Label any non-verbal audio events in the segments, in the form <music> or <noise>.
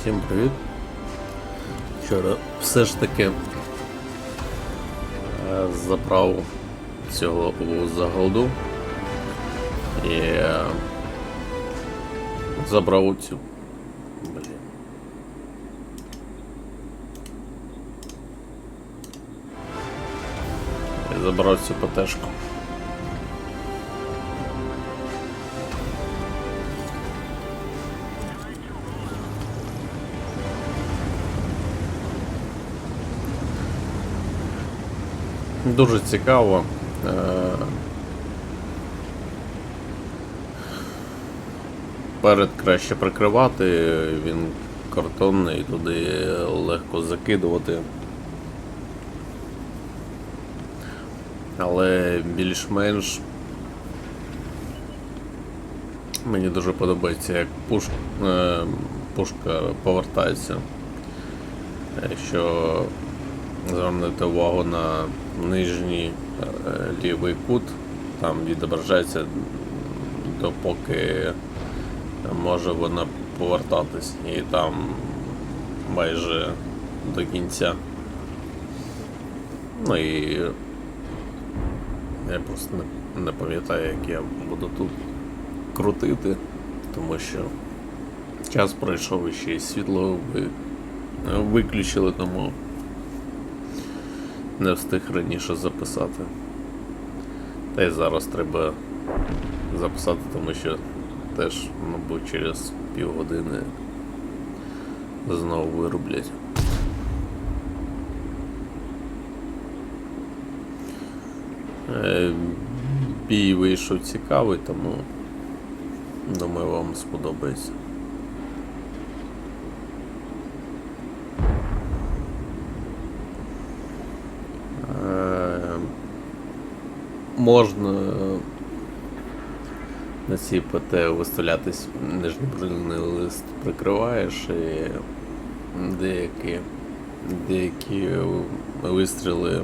Всім привіт. Вчора все ж таки е, забрав цього у заголду і е, забрав цю. Блін. І забрав цю ПТшку. Дуже цікаво. Е, Перед краще прикривати, він картонний, туди легко закидувати. Але більш-менш мені дуже подобається, як пуш, е, пушка повертається. Якщо звернути увагу на нижній е, лівий кут, там відображається, допоки може вона повертатись і там майже до кінця. Ну і я просто не, не пам'ятаю, як я буду тут крутити, тому що час пройшов і ще й світло ви, виключили, тому не встиг раніше записати. Та й зараз треба записати, тому що теж, мабуть, через півгодини знову вироблять. Е, Бій вийшов цікавий, тому думаю, вам сподобається. Можна на цій ПТ виставлятись нижній брильний лист прикриваєш і деякі, деякі вистріли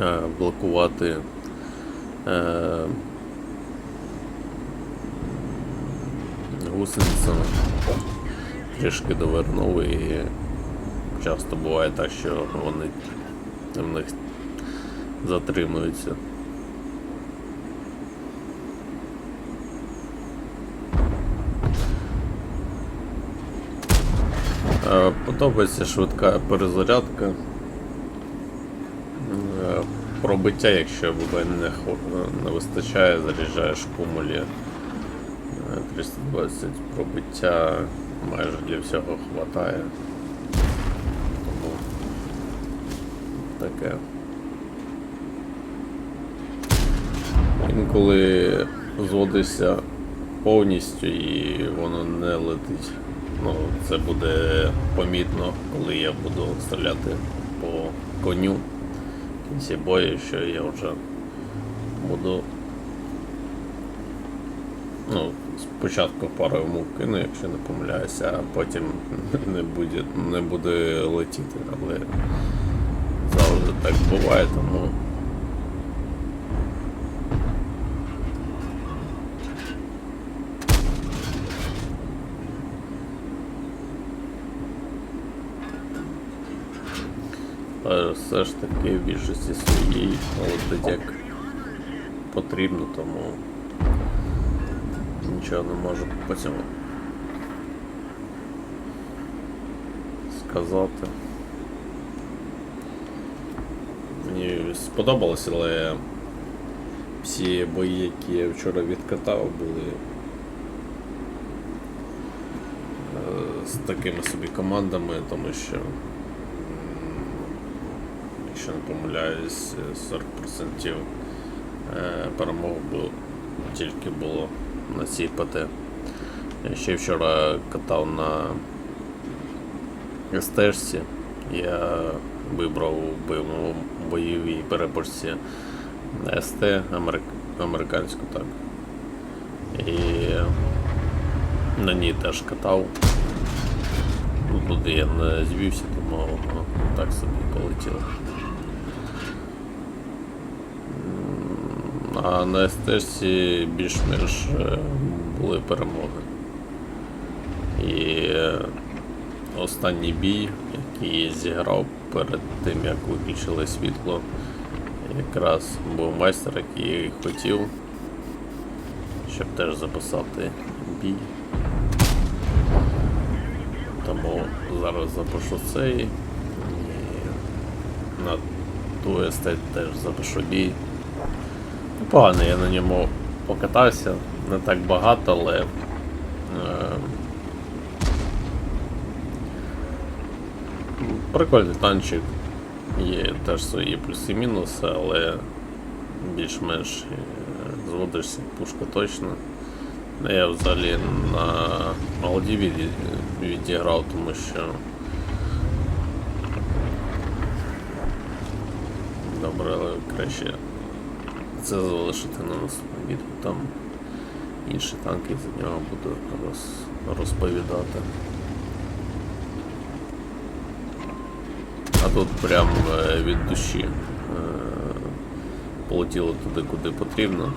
е, блокувати е, гусеницями. Трішки довернув і часто буває так, що вони в них затримуються. Подобається швидка перезарядка. Е, Пробиття, якщо не, не вистачає, заряджаєш кумулі. Е, 320 пробиття майже для всього хватає. Тому таке. Інколи зводишся повністю і воно не летить. Ну, це буде помітно, коли я буду стріляти по коню в кінці бою, що я вже буду. Ну, спочатку пару йому кину, якщо не помиляюся, а потім <laughs> не буде, не буде летіти, але завжди так буває, тому. Все ж таки в більшості своїй як потрібно, тому нічого не можу по цьому сказати. Мені сподобалось, але всі бої, які я вчора відкатав, були е, з такими собі командами, тому що якщо не помиляюсь, 40% е, перемог було, тільки було на цій ПТ. Я ще вчора катав на СТшці. Я вибрав у бойовій перепорці СТ америк... американську так. І на ній теж катав. Ну, Туди я не звівся, тому так собі полетіло. А на СТСі більш-менш е, були перемоги. І е, останній бій, який зіграв перед тим, як виключили світло. Якраз був майстер, який хотів, щоб теж записати бій. Тому зараз запишу цей і на ту естет теж запишу бій. Непогано, я на ньому покатався, не так багато, але. Е, прикольний танчик. Є теж свої плюси і мінуси, але більш-менш е, зводишся, пушка точно. Ну, Я взагалі на від, відіграв, тому що. Добре, але краще це залишити на наступне відео. Там інші танки за нього буду роз, розповідати. А тут прям е, від душі е, полетіло туди, куди потрібно.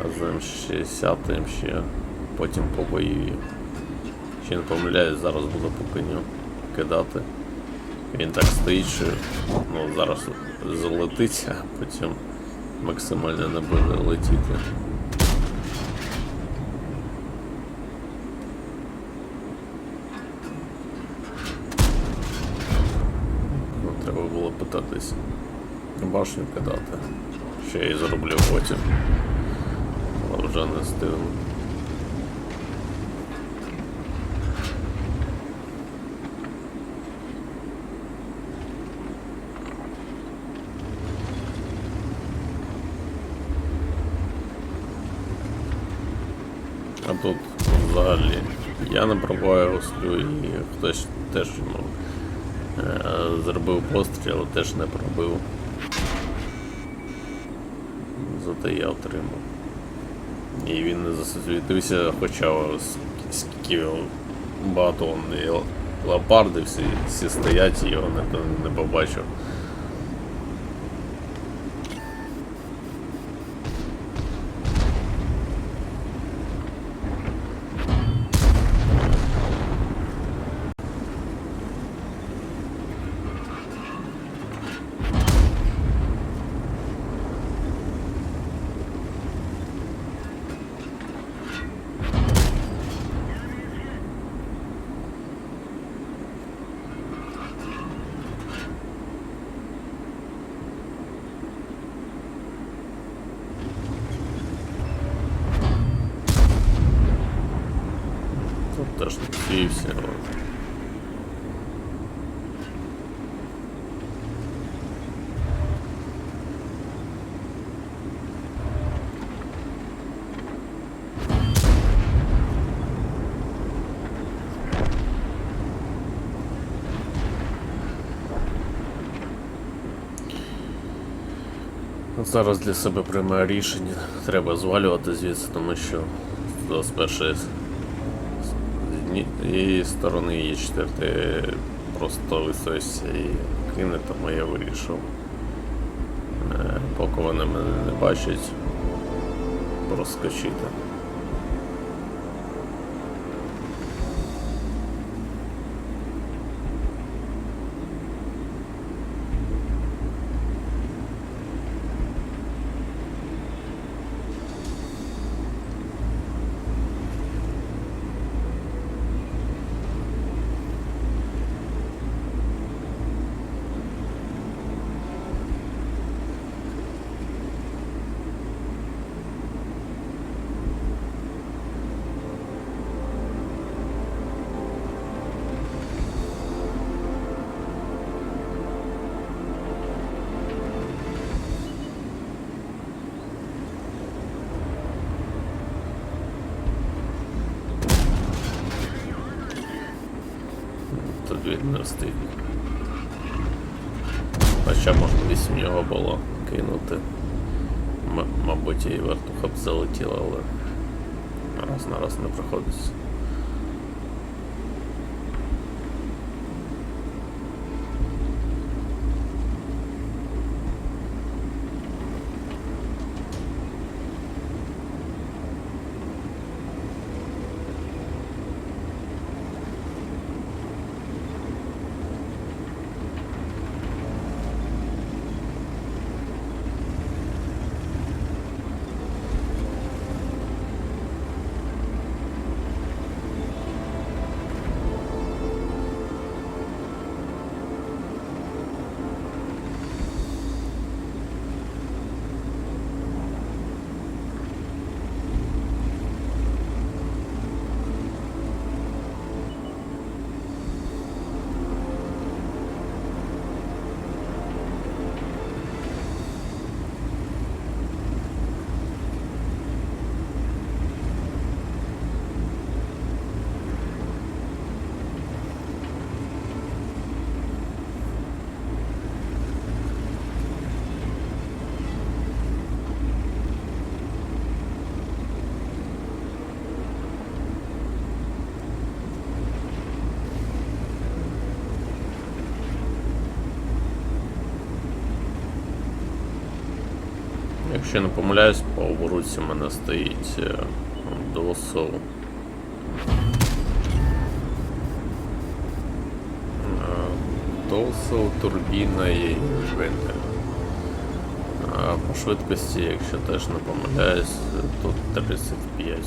А з М60 ще потім по бойові. Ще не помиляюсь, зараз буду по коню кидати. Він так стоїть, що ну, зараз залетить, а потім максимально не буде летіти. Ну, треба було питатись башню кидати. Що я і зроблю потім. Але вже не встигну. А тут взагалі я не пробуваю сплю і хтось теж ну, е, зробив постріл, але теж не пробив. Зате я отримав. І він не засвітився, хоча скільки багато он і леопарди всі, всі стоять, його не, не побачив. Тут не всі. Зараз для себе приймаю рішення. Треба звалювати звідси, тому що з першої з однієї сторони є четверте просто висовся і кине, тому я вирішив. е, Поки вони мене не бачать, проскочити. Не встиг. Хоча можливість в нього було кинути. М- мабуть, і вертуха б залетіла, але раз на раз не проходить. Якщо я не помиляюсь, по оборудці в мене стоїть е, досол. Досол, турбіна і вентиль. А по швидкості, якщо теж не помиляюсь, тут 35.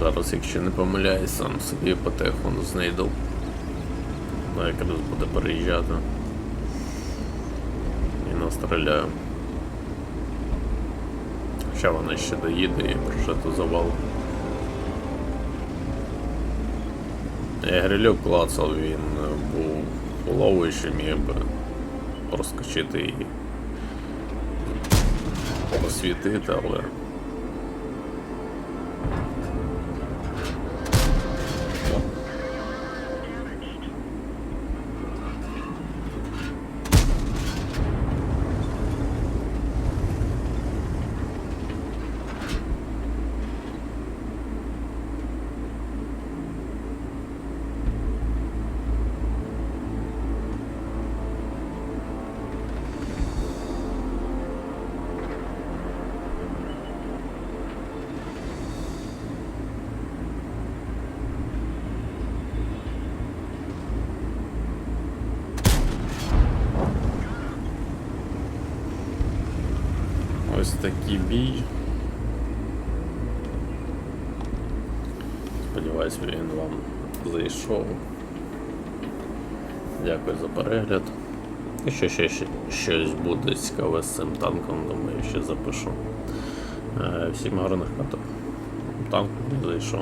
Зараз, якщо не помиляюсь, сам собі потеху знайду. Ну, якраз буде переїжджати. І настріляю. Хоча вона ще доїде і прожити завал. Я грильок клацав, він е, був головою, міг би проскочити і освітити, але. Бій. Сподіваюсь, він вам зайшов. Дякую за перегляд. Якщо ще, ще щось буде цікаве з цим танком, думаю, ще запишу. Е, Всім гарних каток. Танк зайшов.